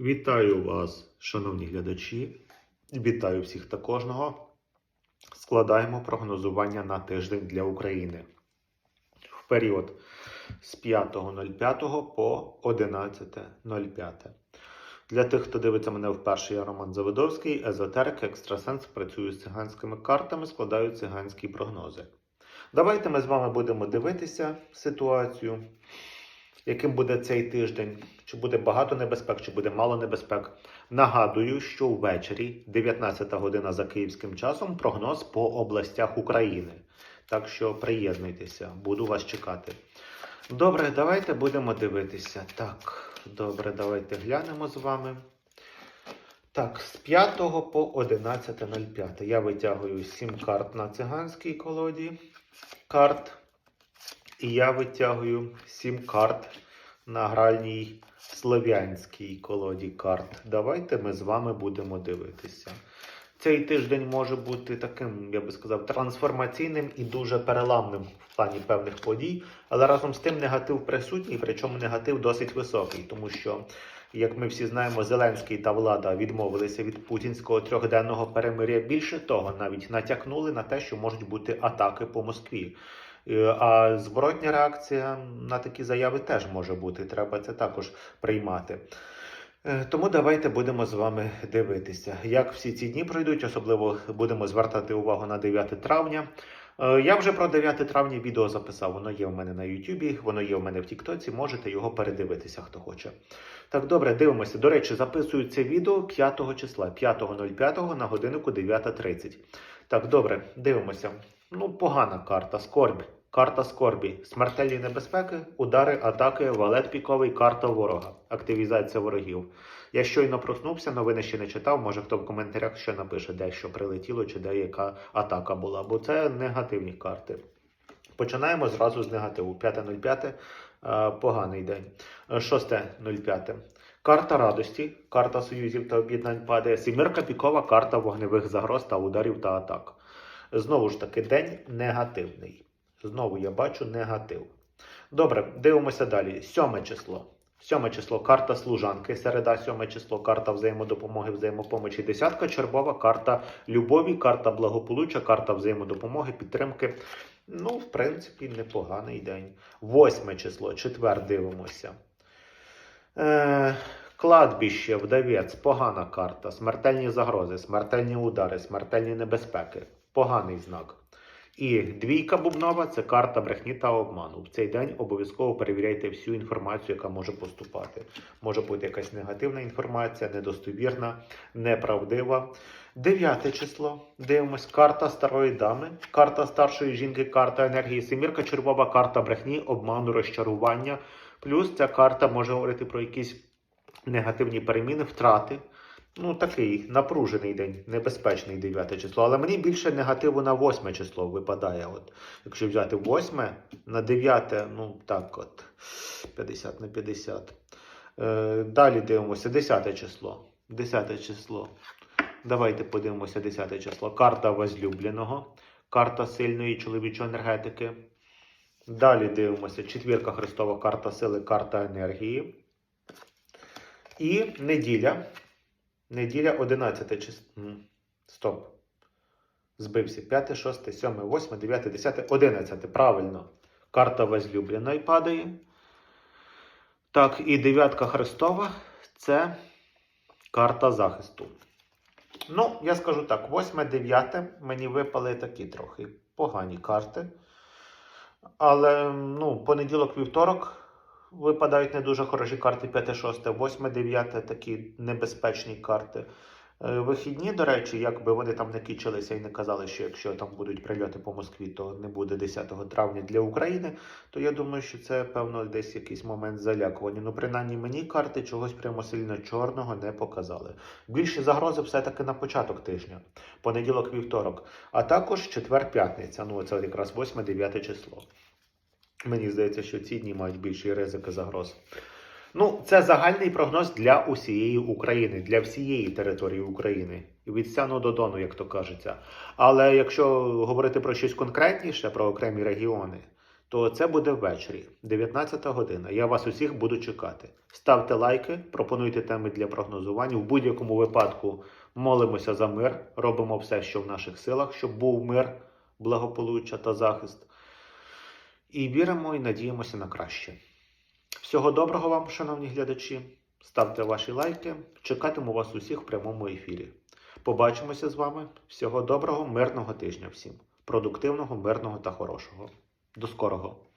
Вітаю вас, шановні глядачі. Вітаю всіх та кожного. Складаємо прогнозування на тиждень для України в період з 5.05 по 11.05. Для тих, хто дивиться мене вперше, я Роман Заводовський, езотерик, екстрасенс, працюю з циганськими картами, складаю циганські прогнози. Давайте ми з вами будемо дивитися ситуацію, яким буде цей тиждень, чи буде багато небезпек, чи буде мало небезпек. Нагадую, що ввечері, 19 година за київським часом, прогноз по областях України. Так що приєднуйтеся, буду вас чекати. Добре, давайте будемо дивитися. Так, добре, давайте глянемо з вами. Так, з 5 по 11.05 я витягую 7 карт на циганській колоді карт. І я витягую 7 карт на гральній слов'янській колоді карт. Давайте ми з вами будемо дивитися. Цей тиждень може бути таким, я би сказав, трансформаційним і дуже переламним в плані певних подій, але разом з тим негатив присутній, причому негатив досить високий, тому що, як ми всі знаємо, Зеленський та влада відмовилися від путінського трьохденного перемиря. Більше того, навіть натякнули на те, що можуть бути атаки по Москві. Е, А зворотня реакція на такі заяви теж може бути. Треба це також приймати. Е, Тому давайте будемо з вами дивитися, як всі ці дні пройдуть. Особливо будемо звертати увагу на 9 травня. Е, Я вже про 9 травня відео записав. Воно є в мене на Ютубі, воно є в мене в Тіктоці. Можете його передивитися, хто хоче. Так, добре, дивимося. До речі, записую це відео 5 числа, 5.05 на годиннику 9.30. Так, добре, дивимося. Ну, погана карта, скорбь. Карта скорбі, смертельні небезпеки, удари, атаки, валет піковий, карта ворога, активізація ворогів. Я щойно проснувся, новини ще не читав. Може хто в коментарях ще напише, де що прилетіло, чи де яка атака була, бо це негативні карти. Починаємо зразу з негативу. 5.05 е, поганий день. Е, 6.05. Карта радості, карта союзів та об'єднань падає. Сімірка пікова, карта вогневих загроз та ударів та атак. Знову ж таки, день негативний. Знову я бачу негатив. Добре, дивимося далі. Сьоме число. Сьоме число карта служанки, середа, сьоме число, карта взаємодопомоги, взаємопомочі. Десятка червова, карта любові, карта благополуччя, карта взаємодопомоги, підтримки. Ну, в принципі, непоганий день. Восьме число, четвер дивимося. Е, кладбище, вдавець, погана карта, смертельні загрози, смертельні удари, смертельні небезпеки. Поганий знак. І двійка бубнова це карта брехні та обману. В цей день обов'язково перевіряйте всю інформацію, яка може поступати. Може бути якась негативна інформація, недостовірна, неправдива. Дев'яте число. Дивимось. Карта старої дами, карта старшої жінки, карта енергії, семірка червова, карта брехні, обману, розчарування. Плюс ця карта може говорити про якісь негативні переміни, втрати. Ну, такий напружений день, небезпечний 9 число. Але мені більше негативу на 8 число випадає. От, якщо взяти 8 на 9, ну так от, 50 на 50. Е, далі дивимося 10 число. 10 число. Давайте подивимося 10 число. Карта возлюбленого, карта сильної чоловічої енергетики. Далі дивимося четвірка Христова, карта сили, карта енергії. І неділя. Неділя 11 число. Стоп. Збився. 5, 6, 7, 8, 9, 10, 11. Правильно. Карта возлюбленої падає. Так, і дев'ятка Христова це карта захисту. Ну, я скажу так: 8, 9 мені випали такі трохи погані карти. Але ну, понеділок, вівторок випадають не дуже хороші карти 5, 6, 8, 9 такі небезпечні карти. Е, Вихідні, до речі, якби вони там не кічилися і не казали, що якщо там будуть прильоти по Москві, то не буде 10 травня для України, то я думаю, що це певно десь якийсь момент залякування. Ну, принаймні мені карти чогось прямо сильно чорного не показали. Більші загрози все-таки на початок тижня, понеділок, вівторок, а також четвер-п'ятниця. Ну, це якраз 8-9 число. Мені здається, що ці дні мають більші ризики загроз. Ну, це загальний прогноз для усієї України, для всієї території України. Від Сяну до Дону, як то кажеться. Але якщо говорити про щось конкретніше, про окремі регіони, то це буде ввечері, 19 година. Я вас усіх буду чекати. Ставте лайки, пропонуйте теми для прогнозування. В будь-якому випадку молимося за мир, робимо все, що в наших силах, щоб був мир, благополуччя та захист. І віримо і надіємося на краще. Всього доброго вам, шановні глядачі. Ставте ваші лайки. Чекатиму вас усіх в прямому ефірі. Побачимося з вами. Всього доброго, мирного тижня всім. Продуктивного, мирного та хорошого. До скорого!